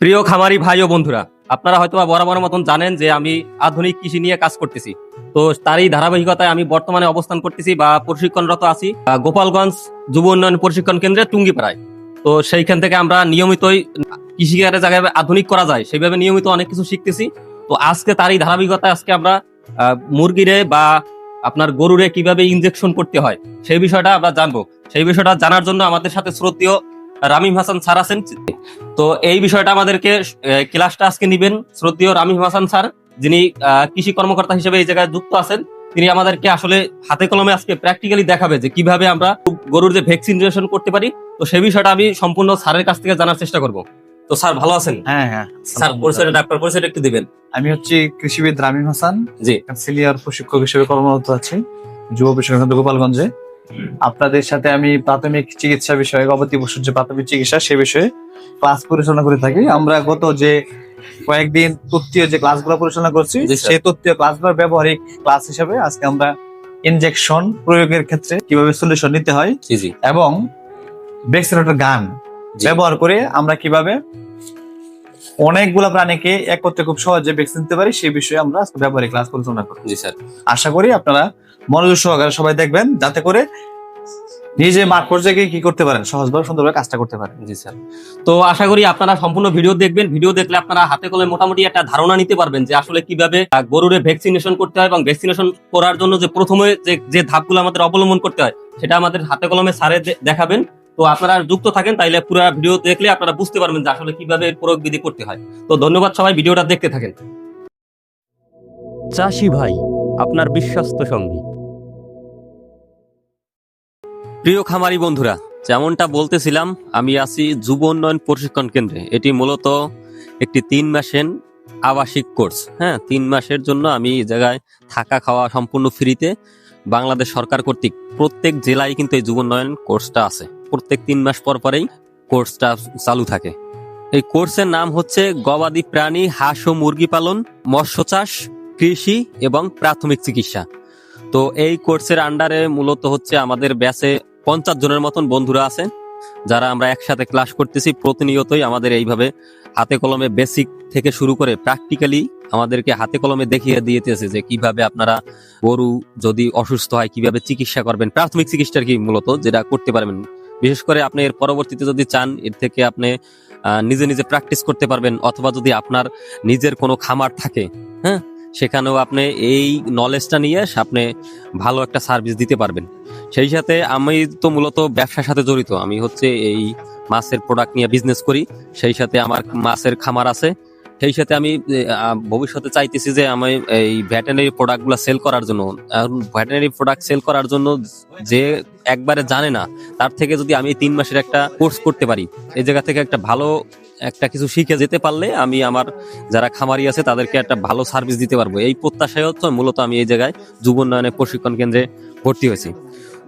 প্রিয় খামারি ভাই ও বন্ধুরা, আপনারা হয়তো বরাবর মতন জানেন যে আমি আধুনিক কৃষি নিয়ে কাজ করতেছি। তো তারই ধারাবাহিকতায় আমি বর্তমানে অবস্থান করতেছি বা প্রশিক্ষণরত আছি গোপালগঞ্জ যুব উন্নয়ন প্রশিক্ষণ কেন্দ্রে টুঙ্গিপাড়ায়। তো সেইখান থেকে আমরা নিয়মিতই কৃষিকারের জায়গায় আধুনিক করা যায় সেইভাবে নিয়মিত অনেক কিছু শিখতেছি। তো আজকে তারই ধারাবাহিকতায় আজকে আমরা মুরগিরে বা আপনার গরুরে কীভাবে ইনজেকশন করতে হয়, সেই বিষয়টা আমরা জানব। সেই বিষয়টা জানার জন্য আমাদের সাথে শ্রদ্ধেয় রামিম হাসান স্যার আছেন। তো এই বিষয়টা আমাদেরকে ক্লাসটা আজকে নিবেন। শ্রদ্ধেয় রামিম হাসান স্যার যিনি কৃষি কর্মকর্তা হিসেবে এই জায়গায় যুক্ত আছেন তিনি আমাদেরকে আসলে হাতে কলমে আজকে প্র্যাকটিক্যালি দেখাবে যে কীভাবে আমরা গরুর যে ভ্যাকসিনেশন করতে পারি। তো সেই বিষয়টা আমি সম্পূর্ণ স্যারের কাছ থেকে জানার চেষ্টা করব। তো স্যার ভালো আছেন? হ্যাঁ হ্যাঁ। স্যার পরিচয়টা ডাক্তার পরিচয়টা একটু দিবেন। আমি হচ্ছে কৃষিবিদ রামিম হাসান জি। সিনিয়র প্রশিক্ষক হিসেবে কর্মরত আছি যুব প্রশিক্ষণ গোপালগঞ্জে। আপনাদের সাথে আমি প্রাথমিক চিকিৎসা বিষয়ে গবাদি পশুর যে প্রাথমিক চিকিৎসা সে বিষয়ে ক্লাস পরিচালনা করে থাকি। আমরা গত যে কয়েকদিন তথ্যীয় যে ক্লাসগুলো পরিচালনা করছি। সেই তথ্যীয় ক্লাসগুলোর ব্যবহারিক ক্লাস হিসেবে আজকে আমরা ইনজেকশন প্রয়োগের ক্ষেত্রে কীভাবে সলিউশন নিতে হয় জি জি। এবং ভ্যাকসিনেটর গান ব্যবহার করে আমরা কীভাবে অনেকগুলা প্রাণীকে একত্রে খুব সহজে ভ্যাকসিন দিতে পারি সেই বিষয়ে আমরা আজকে ব্যবহারিক ক্লাস পরিচালনা করি। জি স্যার। আশা করি আপনারা মনোযোগ সহকারে সবাই দেখবেন যাতে করে নিজে মাঠ পর্যায়ে গিয়ে কি করতে পারেন সহজভাবে সুন্দরভাবে কাজটা করতে পারেন। জি স্যার। তো আশা করি আপনারা সম্পূর্ণ ভিডিও দেখবেন। ভিডিও দেখলে আপনারা হাতে কলমে মোটামুটি একটা ধারণা নিতে পারবেন যে আসলে কীভাবে গরুরে ভ্যাকসিনেশন করতে হয় এবং ভ্যাকসিনেশন করার জন্য যে প্রথমে যে যে ধাপগুলো আমাদের অবলম্বন করতে হয় সেটা আমাদের হাতে কলমে সারে দেখাবেন। তো আপনারা যুক্ত থাকেন তাইলে পুরো ভিডিও দেখলে আপনারা বুঝতে পারবেন যে আসলে কীভাবে প্রয়োগ বিধি করতে হয়। তো ধন্যবাদ সবাই ভিডিওটা দেখতে থাকেন। চাষি ভাই আপনার বিশ্বস্ত সঙ্গী। প্রিয় খামারি বন্ধুরা, যেমনটা বলতেছিলাম, আমি আছি যুব উন্নয়ন প্রশিক্ষণ কেন্দ্রে। এটি মূলত একটি তিন মাসের আবাসিক কোর্স হ্যাঁ? তিন মাসের জন্য আমি এই জায়গায় থাকা খাওয়া সম্পূর্ণ ফ্রিতে বাংলাদেশ সরকার কর্তৃক প্রত্যেক জেলায় কিন্তু এই যুব উন্নয়ন কোর্সটা আছে। প্রত্যেক তিন মাস পর পরেই কোর্সটা চালু থাকে। এই কোর্সের নাম হচ্ছে গবাদি প্রাণী, হাঁস ও মুরগি পালন, মৎস্য চাষ, কৃষি এবং প্রাথমিক চিকিৎসা। তো এই কোর্সের আন্ডারে মূলত হচ্ছে আমাদের ব্যাচে পঞ্চাশ জনের মতন বন্ধুরা আছে, যারা আমরা একসাথে ক্লাস করতেছি। প্রতিনিয়তই আমাদের এইভাবে হাতে কলমে বেসিক থেকে শুরু করে প্র্যাকটিক্যালি আমাদেরকে হাতে কলমে দেখিয়ে দিয়েতেছে যে কীভাবে আপনারা গরু যদি অসুস্থ হয় কীভাবে চিকিৎসা করবেন। প্রাথমিক চিকিৎসার কি মূলত, যেটা করতে পারবেন। বিশেষ করে আপনি এর পরবর্তীতে যদি চান, এর থেকে আপনি নিজে নিজে প্র্যাকটিস করতে পারবেন, অথবা যদি আপনার নিজের কোনো খামার থাকে হ্যাঁ সেখানেও আপনি এই নলেজটা নিয়ে আপনি ভালো একটা সার্ভিস দিতে পারবেন। সেই সাথে আমি তো মূলত ব্যবসার সাথে জড়িত। আমি হচ্ছে এই মাছের প্রোডাক্ট নিয়ে বিজনেস করি, সেই সাথে আমার মাছের খামার আছে। সেই সাথে আমি ভবিষ্যতে চাইতেছি যে আমি এই ভেটেনারি প্রোডাক্টগুলো সেল করার জন্য। ভেটেনারি প্রোডাক্ট সেল করার জন্য যে একবারে জানে না, তার থেকে যদি আমি তিন মাসের একটা কোর্স করতে পারি, এই জায়গা থেকে একটা ভালো একটা কিছু শিখে যেতে পারলে আমি আমার যারা খামারি আছে, তাদেরকে একটা ভালো সার্ভিস দিতে পারব। এই প্রত্যাশায় হচ্ছে মূলত আমি এই জায়গায় যুব উন্নয়নের প্রশিক্ষণ কেন্দ্রে ভর্তি হয়েছি।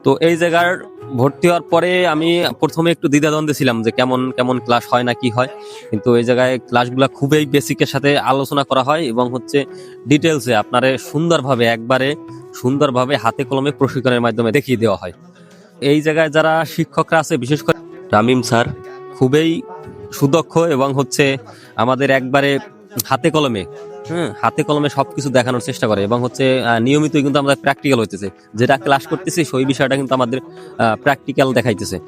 তো এই জায়গার ভর্তি হওয়ার পরে আমি প্রথমে একটু দ্বিধাদ্বন্দ্বে ছিলাম যে কেমন কেমন ক্লাস হয় না কি হয়। কিন্তু এই জায়গায় ক্লাসগুলো খুবই বেসিকের সাথে আলোচনা করা হয় এবং হচ্ছে ডিটেলসে আপনারে সুন্দরভাবে একবারে সুন্দরভাবে হাতে কলমে প্রশিক্ষণের মাধ্যমে দেখিয়ে দেওয়া হয়। এই জায়গায় যারা শিক্ষকরা আছে, বিশেষ করে রামিম স্যার, খুবই সুদক্ষ এবং হচ্ছে আমাদের একবারে হাতে কলমে হ্যাঁ হাতে কলমে সবকিছু দেখানোর চেষ্টা করে এবং হচ্ছে আহ, নিয়মিতই কিন্তু আমাদের প্র্যাকটিক্যাল হইতেছে। যেটা ক্লাস করতেছি সেই বিষয়টা কিন্তু আমাদের প্র্যাকটিক্যাল দেখাইতেছে।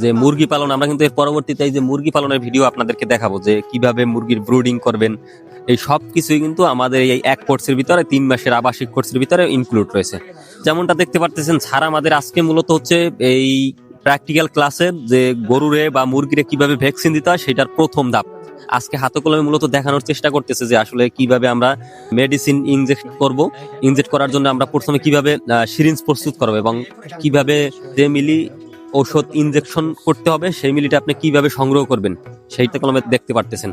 যে মুরগি পালন আমরা কিন্তু এর পরবর্তীতে যে মুরগি পালনের ভিডিও আপনাদেরকে দেখাবো যে কীভাবে মুরগির ব্রুডিং করবেন এই সব কিছুই কিন্তু আমাদের এই এক কোর্সের ভিতরে তিন মাসের আবাসিক কোর্সের ভিতরে ইনক্লুড রয়েছে। যেমনটা দেখতে পারতেছেন ছাড়া আমাদের আজকে মূলত হচ্ছে এই প্র্যাকটিক্যাল ক্লাসে যে গরুরে বা মুরগিরে কীভাবে ভ্যাকসিন দিতে হয়, সেটার প্রথম ধাপ। আজকে হাতে কলমে মূলত দেখানোর চেষ্টা করতেছে যে আসলে কীভাবে আমরা মেডিসিন ইনজেক্ট করব। ইনজেক্ট করার জন্য আমরা প্রথমে কীভাবে সিরিঞ্জ প্রস্তুত করব এবং কীভাবে যে মিলি ঔষধ ইনজেকশন করতে হবে, সেই মিলিটা আপনি কীভাবে সংগ্রহ করবেন সেইটা কলমে দেখতে পারতেছেন।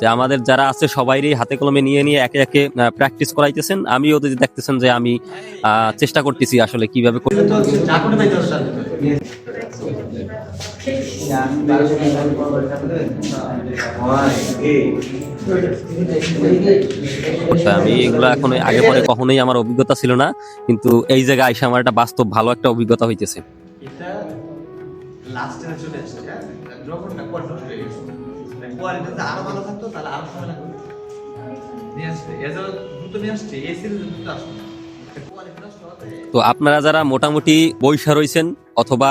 যে আমাদের যারা আছে, সবাইরই হাতে কলমে নিয়ে নিয়ে একে একে প্র্যাকটিস করাইতেছেন। আমিও যদি দেখতেছেন যে আমি চেষ্টা করতেছি আসলে কীভাবে আমি এগুলো এখন আগে পরে কখনোই আমার অভিজ্ঞতা ছিল না কিন্তু এই জায়গায় আইসা আমার একটা বাস্তব ভালো একটা অভিজ্ঞতা হইতেছে। এটা লাস্ট চলে আসছে যখন না কন্ট্রোল হয়ে গেছে কোয়ালিটি আরও ভালো থাকতো তাহলে আরও সময় লাগবে নিয়ে আসছে এ দ্রুত নিয়ে আসছে এই দ্রুত আসবে কোয়ালিটি নষ্ট হতে তো আপনারা যারা মোটামুটি বৈশা রয়েছেন অথবা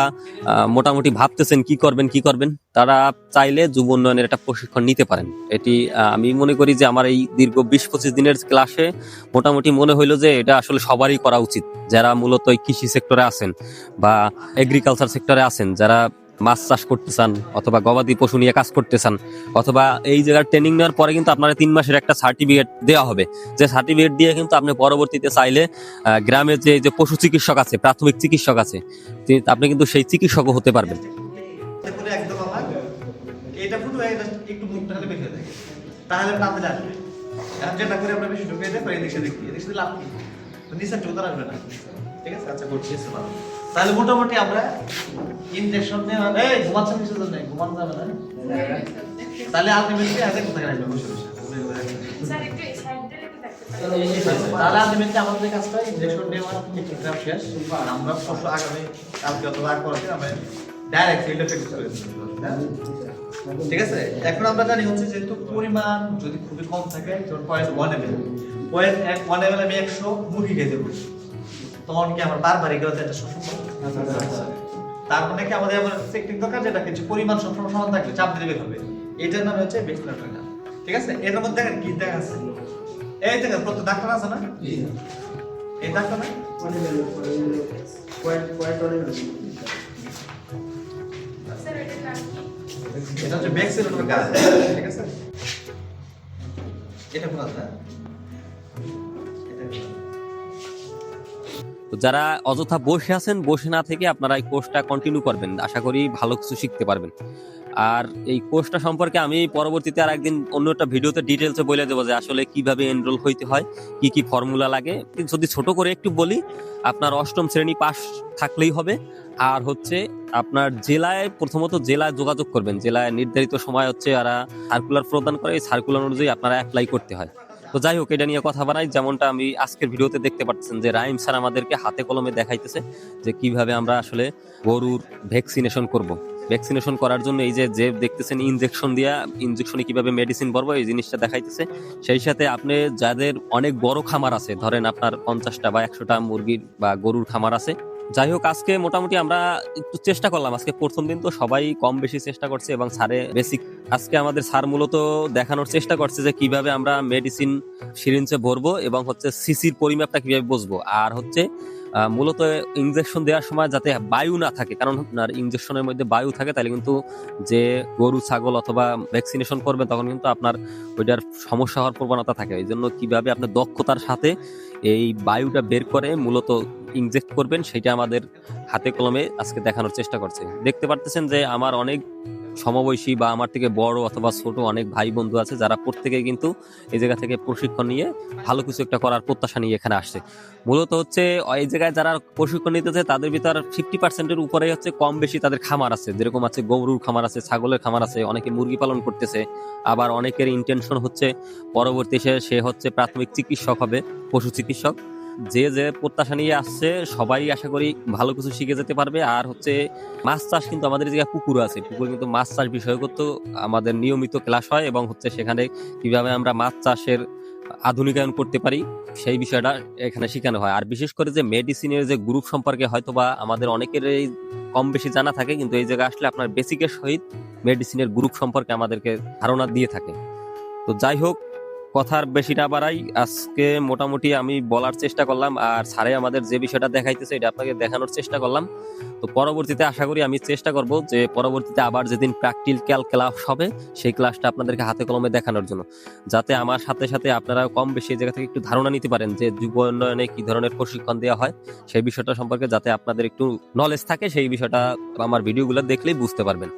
মোটামুটি ভাবতেছেন কি করবেন কি করবেন, তারা চাইলে যুব উন্নয়নের একটা প্রশিক্ষণ নিতে পারেন। এটি আমি মনে করি যে আমার এই দীর্ঘ বিশ পঁচিশ দিনের ক্লাসে মোটামুটি মনে হইল যে এটা আসলে সবারই করা উচিত। যারা মূলত কৃষি সেক্টরে আছেন বা এগ্রিকালচার সেক্টরে আছেন, যারা মাছ চাষ করতে চান, অথবা গবাদি পশু নিয়ে কাজ করতে চান, অথবা এই জায়গার ট্রেনিং নেওয়ার পরে কিন্তু আপনারা তিন মাসের একটা সার্টিফিকেট দেওয়া হবে। যে সার্টিফিকেট দিয়ে কিন্তু আপনি পরবর্তীতে চাইলে গ্রামের যে যে পশু চিকিৎসক আছে, প্রাথমিক চিকিৎসক আছে আপনি কিন্তু সেই চিকিৎসকও হতে পারবেন। আচ্ছা করছি তাহলে মোটামুটি আমরা ইনজেকশন নেওয়া এই ঘুমাচ্ছেন কিছু তো নেই ঘুমানো যাবে না। তাহলে আলটিমেটলি আগে কোথায় রাখবে? বসে বসে। স্যার একটু এই সাইডটা একটু দেখতে পারেন। তাহলে আলটিমেটলি আমাদের কাজটা ইনজেকশন নেওয়া ঠিকঠাক শেষ। আমরা পরশু আগামী কালকে অথবা আগ পরে আমরা ডাইরেক্ট ফিল্ডে ফিক্স করে? ঠিক আছে? এখন আমরা জানি হচ্ছে যেহেতু পরিমাণ যদি খুবই কম থাকে যেমন পয়েন্ট ওয়ান পয়েন্ট ওয়ান আমি একশো মুরগি খেয়ে দেবো। তখন কি আমার বারবার এগুলো একটা শোষণ তার মানে কি আমাদের আমার টেকনিক দরকার যেটা কিছু পরিমাণ সবসময় সমান থাকবে চাপ দিলে বের হবে। এটার নাম হচ্ছে বেসলার টাকা ঠিক আছে? এটার মধ্যে দেখেন কি দেখা আছে? এই দেখেন প্রত্যেক ডাক্তার আছে না? এই ডাক্তার না এটা হচ্ছে সেলের কাজ। ঠিক আছে? এটা কোন আছে তো যারা অযথা বসে আছেন, বসে না থেকে আপনারা এই কোর্সটা কন্টিনিউ করবেন। আশা করি ভালো কিছু শিখতে পারবেন। আর এই কোর্সটা সম্পর্কে আমি পরবর্তীতে আর একদিন অন্য একটা ভিডিওতে ডিটেলসে বলে দেবো যে আসলে কীভাবে এনরোল হইতে হয়, কি কি ফর্মুলা লাগে। যদি ছোট করে একটু বলি, আপনার অষ্টম শ্রেণি পাস থাকলেই হবে। আর হচ্ছে আপনার জেলায় প্রথমত জেলায় যোগাযোগ করবেন। জেলায় নির্ধারিত সময় হচ্ছে এরা সার্কুলার প্রদান করে, এই সার্কুলার অনুযায়ী আপনারা অ্যাপ্লাই করতে হয়। তো যাই হোক, এটা নিয়ে কথা বানাই যেমনটা আমি আজকের ভিডিওতে দেখতে পাচ্ছেন যে রাইম স্যার আমাদেরকে হাতে কলমে দেখাইতেছে যে কীভাবে আমরা আসলে গরুর ভ্যাকসিনেশন করব। ভ্যাকসিনেশন করার জন্য এই যে যে দেখতেছেন ইনজেকশন দিয়া ইনজেকশনে কীভাবে মেডিসিন ভরবো, এই জিনিসটা দেখাইতেছে। সেই সাথে আপনি যাদের অনেক বড় খামার আছে, ধরেন আপনার পঞ্চাশটা বা একশোটা মুরগির বা গরুর খামার আছে যাই হোক, আজকে মোটামুটি আমরা একটু চেষ্টা করলাম। আজকে প্রথম দিন তো সবাই কম বেশি চেষ্টা করছে এবং স্যারে বেসিক আজকে আমাদের স্যার মূলত দেখানোর চেষ্টা করছে যে কীভাবে আমরা মেডিসিন সিরিঞ্জে ভরবো এবং হচ্ছে সিসির পরিমাপটা কীভাবে বুঝব। আর হচ্ছে মূলত ইনজেকশন দেওয়ার সময় যাতে বায়ু না থাকে, কারণ আপনার ইঞ্জেকশনের মধ্যে বায়ু থাকে, তাহলে কিন্তু যে গরু, ছাগল অথবা ভ্যাকসিনেশন করবেন তখন কিন্তু আপনার ওইটার সমস্যা হওয়ার প্রবণতা থাকে। এই জন্য কীভাবে আপনার দক্ষতার সাথে এই বায়ুটা বের করে মূলত ইনজেক্ট করবেন, সেটা আমাদের হাতে কলমে আজকে দেখানোর চেষ্টা করছে। দেখতে পারতেছেন যে আমার অনেক সমবয়সী বা আমার থেকে বড় অথবা ছোট অনেক ভাই বন্ধু আছে যারা প্রত্যেকে কিন্তু এই জায়গা থেকে প্রশিক্ষণ নিয়ে ভালো কিছু একটা করার প্রত্যাশা নিয়ে এখানে আসছে। মূলত হচ্ছে, এই জায়গায় যারা প্রশিক্ষণ নিতেছে তাদের ভিতর ফিফটি পার্সেন্টের উপরে হচ্ছে কম বেশি তাদের খামার আছে। যেরকম আছে গরুর খামার আছে, ছাগলের খামার আছে, অনেকে মুরগি পালন করতেছে, আবার অনেকের ইন্টেনশন হচ্ছে পরবর্তী সে সে হচ্ছে প্রাথমিক চিকিৎসক হবে, পশু চিকিৎসক। যে যে প্রত্যাশা নিয়ে আসছে, সবাই আশা করি ভালো কিছু শিখে যেতে পারবে। আর হচ্ছে মাছ চাষ কিন্তু আমাদের জায়গায় পুকুর আছে, পুকুর কিন্তু মাছ চাষ বিষয় করতে আমাদের নিয়মিত ক্লাস হয় এবং হচ্ছে সেখানে কীভাবে আমরা মাছ চাষের আধুনিকায়ন করতে পারি, সেই বিষয়টা এখানে শেখানো হয়। আর বিশেষ করে যে মেডিসিনের যে গ্রুপ সম্পর্কে হয়তো বা আমাদের অনেকের এই কম বেশি জানা থাকে, কিন্তু এই জায়গায় আসলে আপনার বেসিকের সহিত মেডিসিনের গ্রুপ সম্পর্কে আমাদেরকে ধারণা দিয়ে থাকে। তো যাই হোক কথার বেশি না বাড়াই। আজকে মোটামুটি আমি বলার চেষ্টা করলাম আর স্যারে আমাদের যে বিষয়টা দেখাইতেছে এটা আপনাকে দেখানোর চেষ্টা করলাম। তো পরবর্তীতে আশা করি আমি চেষ্টা করব যে পরবর্তীতে আবার যেদিন প্র্যাকটিক্যাল ক্লাস হবে, সেই ক্লাসটা আপনাদেরকে হাতে কলমে দেখানোর জন্য। যাতে আমার সাথে সাথে আপনারা কম বেশি জায়গা থেকে একটু ধারণা নিতে পারেন যে যুব উন্নয়নে কি ধরনের প্রশিক্ষণ দেওয়া হয়। সেই বিষয়টা সম্পর্কে যাতে আপনাদের একটু নলেজ থাকে, সেই বিষয়টা আমার ভিডিওগুলো দেখলেই বুঝতে পারবেন।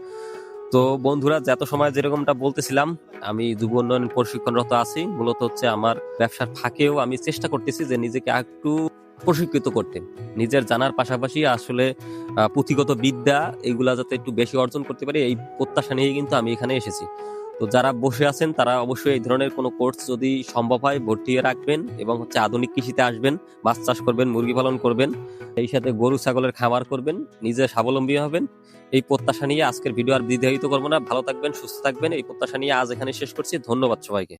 তো বন্ধুরা, যত সময় যেরকমটা বলতেছিলাম, আমি যুব উন্নয়ন প্রশিক্ষণরত আছি। মূলত হচ্ছে আমার ব্যবসার ফাঁকেও আমি চেষ্টা করতেছি যে নিজেকে একটু প্রশিক্ষিত করতে। নিজের জানার পাশাপাশি আসলে পুঁথিগত বিদ্যা, এগুলা যাতে একটু বেশি অর্জন করতে পারি, এই প্রত্যাশা নিয়ে কিন্তু আমি এখানে এসেছি। তো যারা বসে আছেন, তারা অবশ্যই এই ধরনের কোনো কোর্স যদি সম্ভব হয় ভর্তি রাখবেন এবং হচ্ছে আধুনিক কৃষিতে আসবেন, মাছ চাষ করবেন, মুরগি পালন করবেন এই সাথে গরু, ছাগলের খামার করবেন, নিজে স্বাবলম্বী হবেন। এই প্রত্যাশা নিয়ে আজকের ভিডিও আর দ্বিধাহিত করব না। ভালো থাকবেন, সুস্থ থাকবেন। এই প্রত্যাশা নিয়ে আজ এখানে শেষ করছি। ধন্যবাদ সবাইকে।